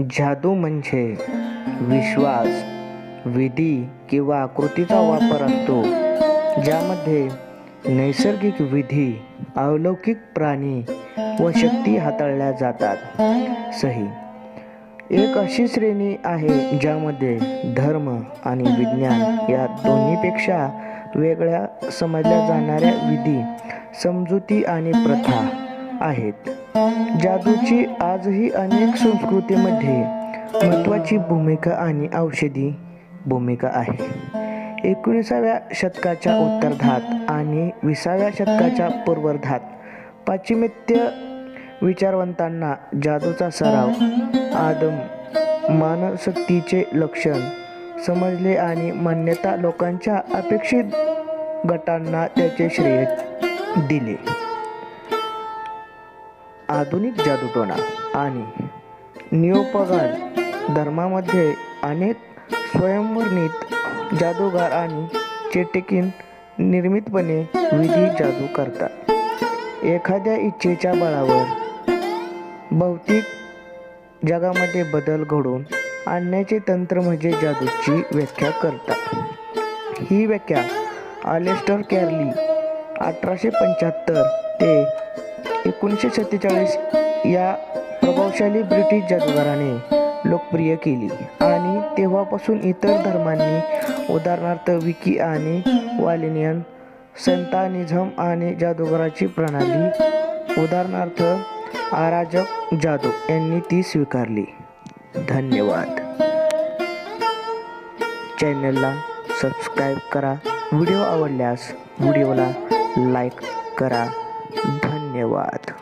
जादू म्हणजे विश्वास विधी किंवा आकृतीचा वापर असतो ज्यामध्ये नैसर्गिक विधी अलौकिक प्राणी व शक्ती हाताळल्या जातात. सही. एक अशी श्रेणी आहे ज्यामध्ये धर्म आणि विज्ञान या दोन्हीपेक्षा वेगळ्या समजल्या जाणाऱ्या विधी समजुती आणि प्रथा आहेत. जादूची आजही अनेक संस्कृतीमध्ये महत्त्वाची भूमिका आणि औषधी भूमिका आहे. एकोणीसाव्या शतकाच्या उत्तरार्धात आणि विसाव्या शतकाच्या पूर्वार्धात पाश्चिमात्य विचारवंतांना जादूचा सराव आदम मानसक्तीचे लक्षण समजले आणि मान्यता लोकांच्या अपेक्षित गटांना त्याचे श्रेय दिले. आधुनिक जादूटोणा आणि नियोपगान धर्मामध्ये अनेक स्वयंवर्णित जादूगार आणि चेटेकिन निर्मितपणे विधी जादू करतात. एखाद्या इच्छेच्या बळावर भौतिक जगामध्ये बदल घडवून आणण्याचे तंत्र म्हणजे जादूची व्याख्या करतात. ही व्याख्या आलेस्टर कॅरली अठराशे पंच्याहत्तर ते एकोणीसशे सत्तेचाळीस या प्रभावशाली ब्रिटिश जादूगाराने लोकप्रिय केली. आणि तेव्हापासून इतर धर्मांनी उदाहरणार्थ विकी आणि वालिनियन संतानिझम आणि जादूगाराची प्रणाली उदाहरणार्थ आराजक जादू यांनी ती स्वीकारली. धन्यवाद. चॅनलला सबस्क्राईब करा. व्हिडिओ आवडल्यास व्हिडिओला लाईक करा. धन्यवाद. nevado.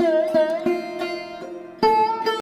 Música